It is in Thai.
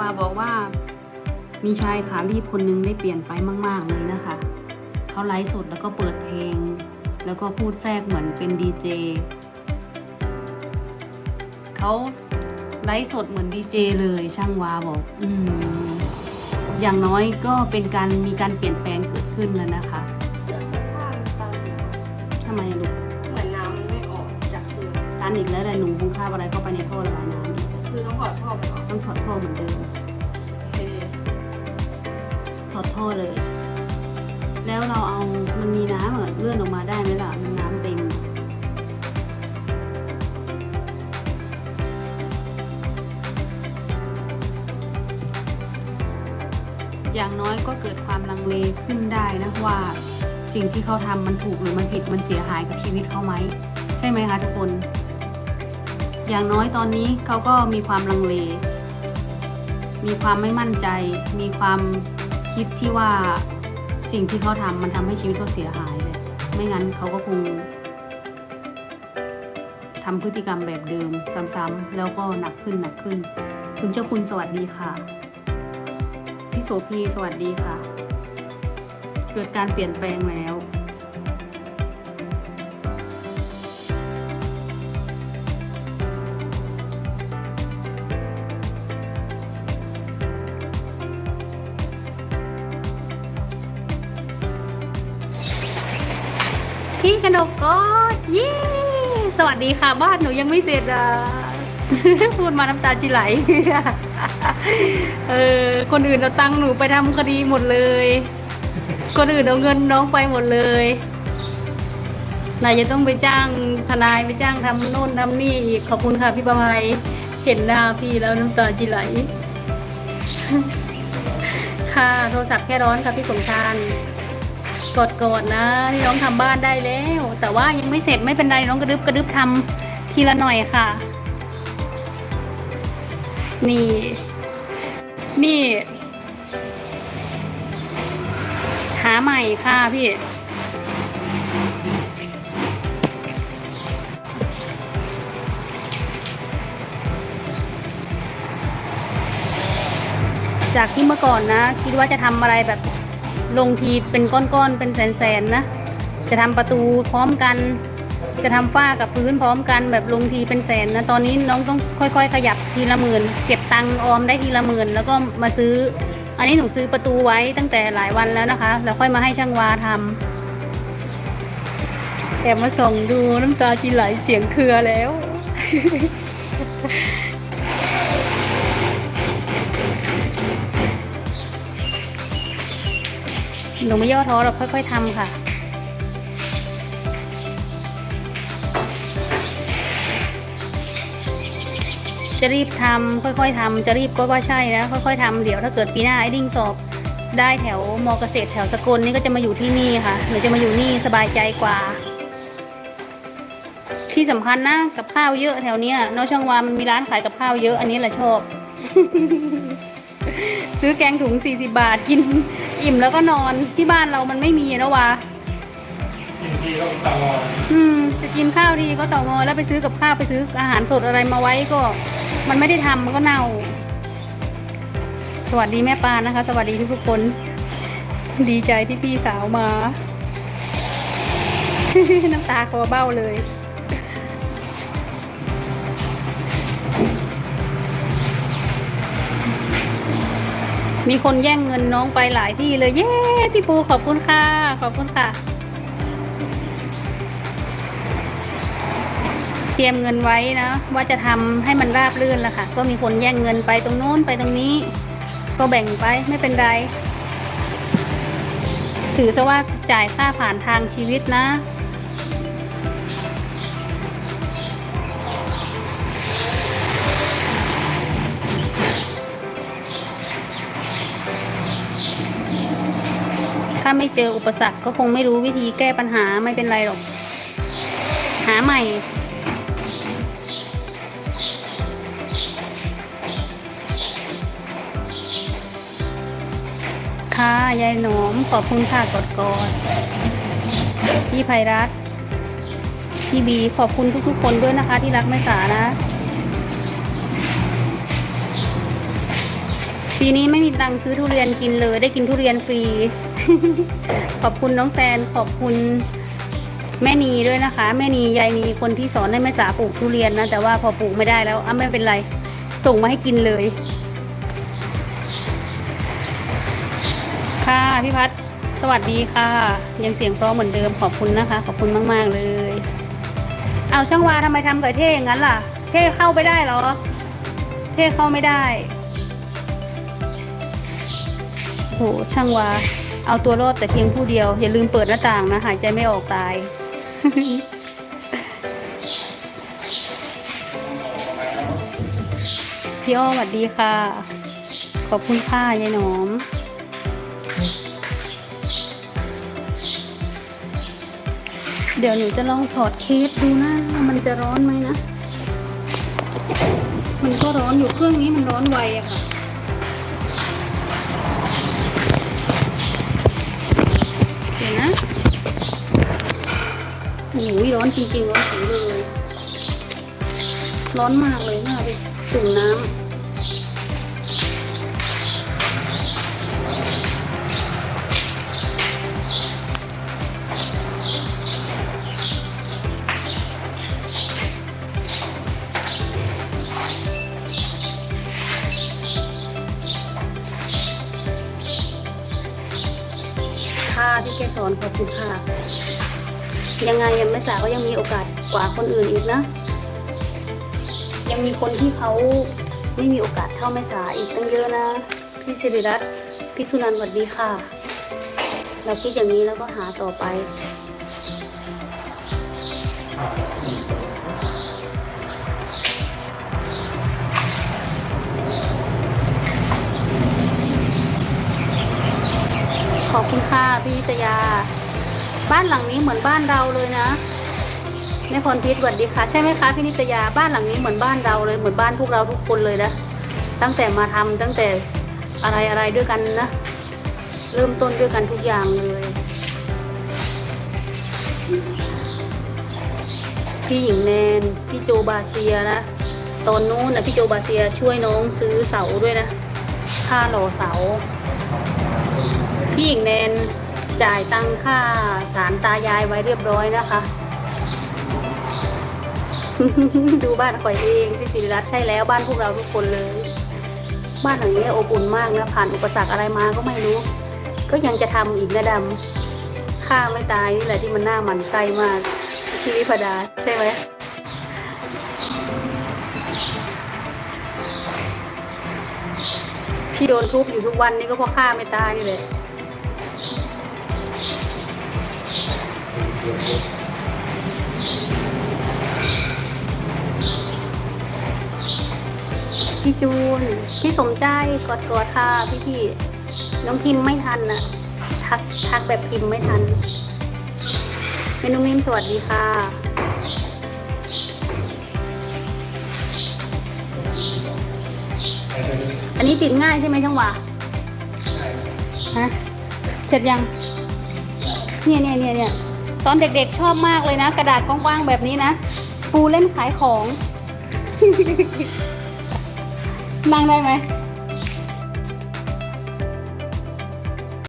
วาบอกว่า มีชายขารีบคนนึงได้เปลี่ยนไปมาก ๆ เลยนะคะ เขาไลฟ์สดแล้วก็เปิดเพลง แล้วก็พูดแทรกเหมือนเป็นดีเจเขาไลฟ์สดเหมือนดีเจเลยช่างวาบอก อืมอย่างน้อยก็เป็นการมีการเปลี่ยนแปลงเกิดขึ้นแล้วนะคะเดี๋ยวจะผ้ามันตันอยู่ทำไมลูกเหมือนน้ำมันไม่ออกจากคือตันอีกแล้วแต่หนูคงคาบอะไรเข้าไปในท่อระบายน้ำอีกคือต้องถอดท่อมันออก ต้องถอดท่อเหมือนเดิมเฮ้ถอดท่อเลย แล้วเราเอามันมีน้ำอะเลื่อนออกมาได้ไหมล่ะ มันน้ำเต็ม อย่างน้อยก็เกิดความลังเลขึ้นได้นะว่า สิ่งที่เขาทำมันถูกหรือมันผิดมันเสียหายกับชีวิตเขาไหม ใช่ไหมคะทุกคน อย่างน้อยตอนนี้เขาก็มีความลังเล มีความไม่มั่นใจ มีความคิดที่ว่าสิ่งที่เขาทำมันทำให้ชีวิตเขาเสียหายเลยไม่งั้นเขาก็คงทำพฤติกรรมแบบเดิมซ้ำๆแล้วก็หนักขึ้นหนักขึ้น คุณเจ้าคุณสวัสดีค่ะพี่โสพีสวัสดีค่ะ เกิดการเปลี่ยนแปลงแล้ว นมก็เย้สวัสดีค่ะบ้านหนูยังไม่เสร็จอะพูดมาน้ำตาจิไหล เออ คนอื่นเอาตังค์หนูไปทำคดีหมดเลย คนอื่นเอาเงินน้องไปหมดเลยนายจะต้องไปจ้างทนายไปจ้างทำโน่นทำนี่อีกขอบคุณค่ะพี่ประภัยเห็นหน้าพี่แล้วน้ำตาจิไหล ค่ะโทรศัพท์แค่ร้อนค่ะพี่สมชาน กดกดๆนะที่น้องทำบ้านได้แล้ว แต่ว่ายังไม่เสร็จไม่เป็นไรน้องกระดึบกระดึบทำทีละหน่อยค่ะ นี่ นี่ หาใหม่ค่ะพี่จากที่เมื่อก่อนนะ คิดว่าจะทำอะไรแบบ ลงทีเป็นก้อนๆ เป็นแสนๆนะ จะทำประตูพร้อมกัน จะทำฝ้ากับพื้นพร้อมกันแบบลงทีเป็นแสนนะ ตอนนี้น้องต้องค่อย ๆ ขยับทีละหมื่น เก็บตังออมได้ทีละหมื่นแล้วก็มาซื้อ อันนี้หนูซื้อประตูไว้ตั้งแต่หลายวันแล้วนะคะ แล้วค่อยมาให้ช่างวาทำแอบมาส่องดูน้ำตาจีไหลเสียงเครือแล้ว หนูไม่ย่อท้อเราค่อย ๆทำค่ะ จะรีบทำค่อยๆทำจะรีบก็ว่าใช่นะค่อยๆทำเดี๋ยวถ้าเกิดปีหน้าไอ้ดิ้งสอบได้แถวมอเกษตรแถวสกลนี่ก็จะมาอยู่ที่นี่ค่ะหรือจะมาอยู่นี่สบายใจกว่า ที่สำคัญนะกับข้าวเยอะแถวเนี้ยนอกช่างวามันมีร้านขายกับข้าวเยอะอันนี้แหละชอบ ซื้อแกงถุง 40 บาทกินอิ่มแล้วก็นอนที่บ้านเรามันไม่มีนะวะกินทีก็ตอดอืมจะกินข้าวทีก็ต่องอแล้วไปซื้อกับข้าวไปซื้ออาหารสดอะไรมาไว้ก็ มันไม่ได้ทำมันก็เน่า สวัสดีแม่ปานนะคะ สวัสดีทุกคน ดีใจที่พี่สาวมา น้ำตาคอเบ้าเลย มีคนแย่งเงินน้องไปหลายที่เลย เย้ พี่ปูขอบคุณค่ะ ขอบคุณค่ะ เตรียมเงินไว้นะ ว่าจะทำให้มันราบรื่นละค่ะ ก็มีคนแย่งเงินไปตรงโน้นไปตรงนี้ ก็แบ่งไปไม่เป็นไร ถือซะว่าจ่ายค่าผ่านทางชีวิตนะาไม่เจออุปสรรคก็คงไม่รู้วิธีแก้ปัญหาไม่เป็นไรหรอก หาใหม่ ค่ะยายหนอมขอบคุณค่ะกดกอดพี่ไพรัตพี่บีขอบคุณทุกๆคนด้วยนะคะ ที่รักแม่สานะปีนี้ไม่มีตังค์ซื้อทุเรียนกินเลย ได้กินทุเรียนฟรี ขอบคุณน้องแซนขอบคุณแม่นีด้วยนะคะ แม่นียายนีคนที่สอนให้แม่จ๋าปลูกทุเรียนนะ แต่ว่าพอปลูกไม่ได้แล้วอะไม่เป็นไร ส่งมาให้กินเลย ค่ะพี่พัฒสวัสดีค่ะ ยังเสียงเพราะเหมือนเดิมขอบคุณนะคะ ขอบคุณมาก ๆ เลย เอาช่างวาทำไมทำกับเท่อย่างนั้นล่ะ เท่เข้าไปได้เหรอ เท่เข้าไม่ได้โหช่างวา เอาตัวรอดแต่เพียงผู้เดียว อย่าลืมเปิดหน้าต่างนะ หายใจไม่ออกตาย พี่อ้อสวัสดีค่ะ ขอบคุณค่ะยายหนอมเดี๋ยวหนูจะลองถอดเคสดูนะว่ามันจะร้อนไหมนะ มันก็ร้อนอยู่เครื่องนี้มันร้อนไวอะค่ะ โอ้ยร้อนจริงๆร้อนจริงเลย ร้อนมากเลยน่าไปจุ่มน้ำค่ะพี่แกสอนขอบคุณค่ะ ยังไงยังไม่สาก็ยังมีโอกาสกว่าคนอื่นอีกนะ ยังมีคนที่เขาไม่มีโอกาสเท่าแม่สาอีกตั้งเยอะนะ พี่สิริรัตน์พี่สุนันท์สวัสดีค่ะ เราคิดอย่างนี้แล้วก็หาต่อไปขอบคุณค่ะพี่วิทยา บ้านหลังนี้เหมือนบ้านเราเลยนะแม่พรทิพย์สวัสดีค่ะ ใช่ไหมคะพี่นิตยาบ้านหลังนี้เหมือนบ้านเราเลยเหมือนบ้านพวกเราทุกคนเลยนะตั้งแต่มาทำตั้งแต่อะไรอะไรด้วยกันนะ เริ่มต้นด้วยกันทุกอย่างเลย พี่หญิงแนนพี่โจบาเซียนะตอนนู้นนะพี่โจบาเซียช่วยน้องซื้อเสาด้วยนะค่าหล่อเสาพี่หญิงแนน จ่ายตังค่าสารตายายไว้เรียบร้อยนะคะ ดูบ้านข่อยเองพี่ศิริรัตน์ใช่แล้วบ้านพวกเราทุกคนเลย บ้านหลังนี้อบอุ่นมากนะผ่านอุปสรรคอะไรมาก็ไม่รู้ ก็ยังจะทำอีกนะดำฆ่าไม่ตายนี่แหละที่มันหน้าหมันไส้มากพี่วิพดาใช่ไหมที่โดนทุบอยู่ทุกวันนี้ก็เพราะฆ่าไม่ตายนี่แหละ พี่จูน พี่สมใจกดกดค่ะพี่พี่น้องพิมพ์ไม่ทันนะทักทักแบบพิมพ์ไม่ทันเมนูมิมสวัสดีค่ะ อันนี้ติดง่ายใช่ไหมช่างวะได้ไหมฮะ เสร็จยัง เนี่ยเนี่ยเนี่ยเนี่ย ตอนเด็กๆชอบมากเลยนะ กระดาษกว้างๆแบบนี้นะปูเล่นขายของ นั่งได้ไหม